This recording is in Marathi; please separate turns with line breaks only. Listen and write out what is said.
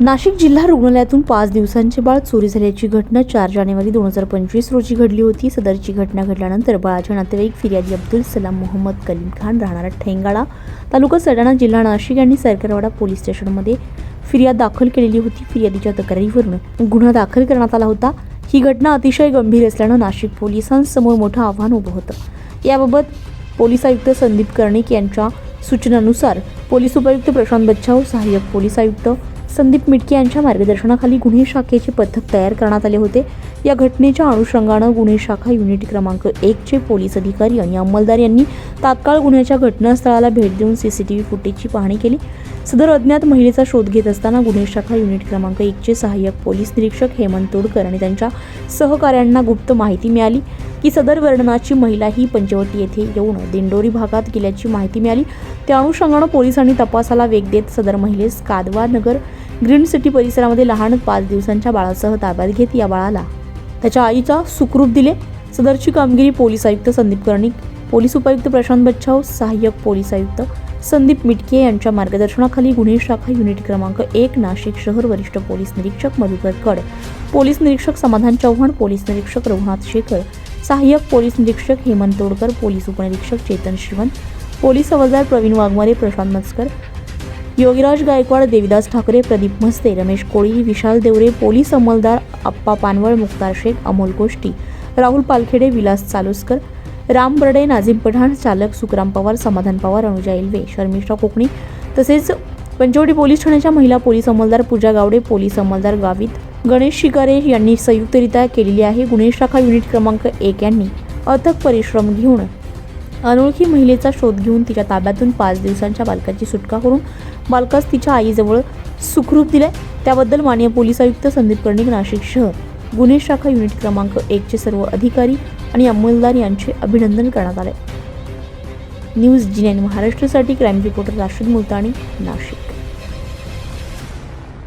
नाशिक जिल्हा रुग्णालयातून पाच दिवसांचे बाळ चोरी झाल्याची घटना चार जानेवारी दोन हजार पंचवीस रोजी घडली होती. सदरची घटना घडल्यानंतर बाळाच्या नातेवाईक फिर्यादी अब्दुल सलाम मोहम्मद कलीम खान राहणारा ठेंगाळा तालुका सडाणा जिल्हा नाशिक यांनी सरकारवाडा पोलीस स्टेशनमध्ये फिर्याद दाखल केलेली होती. फिर्यादीच्या तक्रारीवरून गुन्हा दाखल करण्यात आला होता. ही घटना अतिशय गंभीर असल्यानं नाशिक पोलिसांसमोर मोठं आव्हान उभं होतं. याबाबत पोलीस आयुक्त संदीप कर्णिक यांच्या सूचनानुसार पोलीस उपायुक्त प्रशांत बच्छाव सहाय्यक पोलीस आयुक्त संदीप मिटके यांच्या मार्गदर्शनाखाली गुन्हे शाखेचे पथक तयार करण्यात आले होते. या घटनेच्या अनुषंगानं गुन्हे शाखा युनिट क्रमांक एकचे पोलीस अधिकारी आणि अंमलदार यांनी तात्काळ गुन्ह्याच्या घटनास्थळाला भेट देऊन सीसीटीव्ही फुटेजची पाहणी केली. सदर अज्ञात महिलेचा शोध घेत असताना गुन्हे शाखा युनिट क्रमांक एकचे सहाय्यक पोलीस निरीक्षक हेमंत तोडकर आणि त्यांच्या सहकाऱ्यांना गुप्त माहिती मिळाली की सदर वर्णनाची महिला ही पंचवटी येथे येऊन दिंडोरी भागात गेल्याची माहिती मिळाली. त्या अनुषंगानं पोलिसांनी तपासाला वेग देत सदर महिलेस कादवा नगर ग्रीन सिटी परिसरामध्ये लहान पाच दिवसांच्या बाळासह ताब्यात घेत या बाळाला त्याच्या आईचा सुखरूप दिले. सदरची कामगिरी पोलीस आयुक्त संदीप कर्णिक पोलीस उपायुक्त प्रशांत बच्छाव सहाय्यक पोलीस आयुक्त संदीप मिटके यांच्या मार्गदर्शनाखाली गुन्हे शाखा युनिट क्रमांक एक नाशिक शहर वरिष्ठ पोलीस निरीक्षक मधुकर कड पोलीस निरीक्षक समाधान चव्हाण पोलीस निरीक्षक रघुनाथ शेखर सहाय्यक पोलीस निरीक्षक हेमंत तोडकर पोलीस उपनिरीक्षक चेतन श्रीवंत पोलीस हवालदार प्रवीण वाघमारे प्रशांत मस्कर योगीराज गायकवाड देविदास ठाकरे प्रदीप म्हस्ते रमेश कोळी विशाल देवरे पोलीस अंमलदार आप्पा पानवळ मुक्तार शेख अमोल गोष्टी राहुल पालखेडे विलास चालुसकर राम बर्डे नाझीम पठाण चालक सुखराम पवार समाधान पवार अनुजा इल्वे शर्मिष्ठा कोकणी तसेच पंचवटी पोलीस ठाण्याच्या महिला पोलीस अंमलदार पूजा गावडे पोलीस अंमलदार गावित गणेश शिकारे यांनी संयुक्तरित्या केलेली आहे गुन्हे शाखा युनिट क्रमांक एक यांनी अथक परिश्रम घेऊन अनोळखी महिलेचा शोध घेऊन तिच्या ताब्यातून पाच दिवसांच्या बालकाची सुटका करून बालकास तिच्या आईजवळ सुखरूप दिले त्याबद्दल मान्य पोलीस आयुक्त संदीप कर्णिक नाशिक शहर गुन्हे शाखा युनिट क्रमांक एकचे सर्व अधिकारी आणि अंमलदार यांचे अभिनंदन करण्यात आले न्यूज जी नाईन महाराष्ट्रासाठी क्राईम रिपोर्टर राशिद मुलतानी नाशिक.